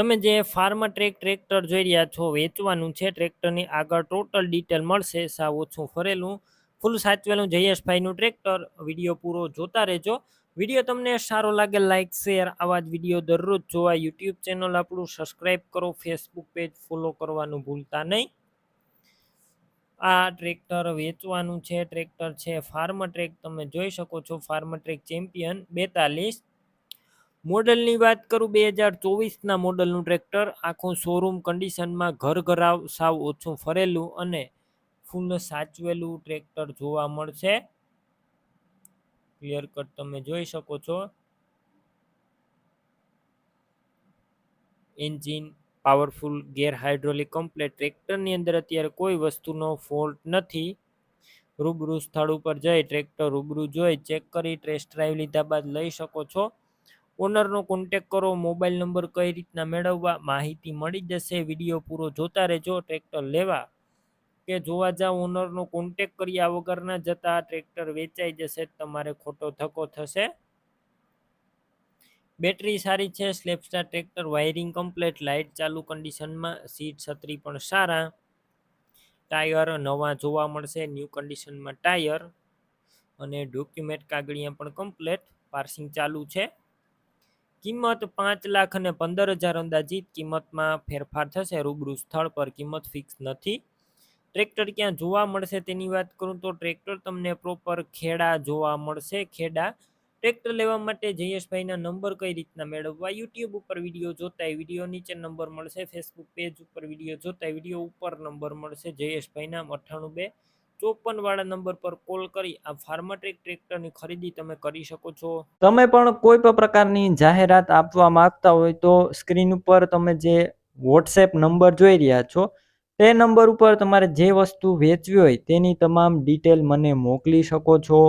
તમે જે farm track tractor જોઈ રહ્યા છો, વેચવાનું છે ટ્રેક્ટરની આગળ ટોટલ ડિટેલ મળશે, સાવ ઓછું ફરેલું. ફૂલ સાચવેલું જયેશભાઈનું ટ્રેક્ટર વીડિયો પૂરો જોતા રહેજો. વીડિયો તમને સારો લાગે લાઇક શેર આવા જ વીડિયો દરરોજ જોવા. યુટ્યુબ ચેનલ આપણું સબસ્ક્રાઈબ કરો ફેસબુક પેજ ફોલો કરવાનું ભૂલતા નહીં. આ ટ્રેક્ટર વેચવાનું છે ટ્રેક્ટર છે ફાર્મ ટ્રેક તમે જોઈ શકો છો. ફાર્મ ટ્રેક ચેમ્પિયન બેતાલીસ મોડલની વાત કરું, બે હજાર ચોવીસના મોડલનું ટ્રેક્ટર. આખું શોરૂમ કન્ડિશનમાં ઘર ઘરાવ, સાવ ઓછું ફરેલું અને ફૂલ સાચવેલું ટ્રેક્ટર જોવા મળશે. ક્લિયર કટ તમે જોઈ શકો છો. Engine powerful gear hydraulic complete ટ્રેક્ટરની અંદર અત્યારે કોઈ વસ્તુનો ફોલ્ટ નથી. રૂબરૂ સ્થળ ઉપર જઈ ટ્રેક્ટર રૂબરૂ જોઈ ચેક કરી ટેસ્ટ ડ્રાઈવ લીધા બાદ લઈ શકો છો. ઓનરનો કોન્ટેક કરો મોબાઈલ નંબર કઈ રીતના મેળવવા, માહિતી મળી જશે વીડિયો પૂરો જોતા રહેજો ટ્રેક્ટર લેવા. કે જોવા જાવ ઓનરનો કોન્ટેક કર્યા વગરના જતા ટ્રેક્ટર વેચાઈ જશે, તમારે ખોટો ધક્કો થશે. બેટરી સારી છે સ્લેપસ્ટાર ટ્રેક્ટર વાયરિંગ કમ્પ્લેટ લાઇટ ચાલુ કન્ડિશનમાં સીટ છત્રી પણ સારા. ટાયર નવા જોવા મળશે ન્યૂ કન્ડિશનમાં ટાયર અને ડોક્યુમેન્ટ કાગળિયા પણ કમ્પ્લેટ પાર્સિંગ ચાલુ છે. કિંમત પાંચ લાખ અને પંદર હજાર અંદાજિત કિંમતમાં ફેરફાર થશે. રૂબરૂ સ્થળ પર કિંમત ફિક્સ નથી. ટ્રેક્ટર ક્યાં જોવા મળશે તેની વાત કરું તો ટ્રેક્ટર તમને પ્રોપર ખેડા જોવા મળશે. ખેડા ટ્રેક્ટર લેવા માટે જયેશભાઈના નંબર કઈ રીતના મેળવવા? યુટ્યુબ ઉપર વીડિયો જોતા વીડિયો નીચે નંબર મળશે. ફેસબુક પેજ ઉપર વીડિયો જોતા વીડિયો ઉપર નંબર મળશે. જયેશભાઈના અઠ્ઠાણું બે ચોપન વાળા નંબર પર કોલ કરી આ ફાર્માટેક ટ્રેક્ટરની ખરીદી તમે કરી શકો છો. તમે પણ કોઈ પણ પ્રકારની જાહેરાત આપવા માંગતા હોય તો સ્ક્રીન ઉપર તમે જે વોટ્સએપ નંબર જોઈ રહ્યા છો, તે નંબર ઉપર તમારે જે વસ્તુ વેચવી હોય તેની તમામ ડિટેલ મને મોકલી શકો છો.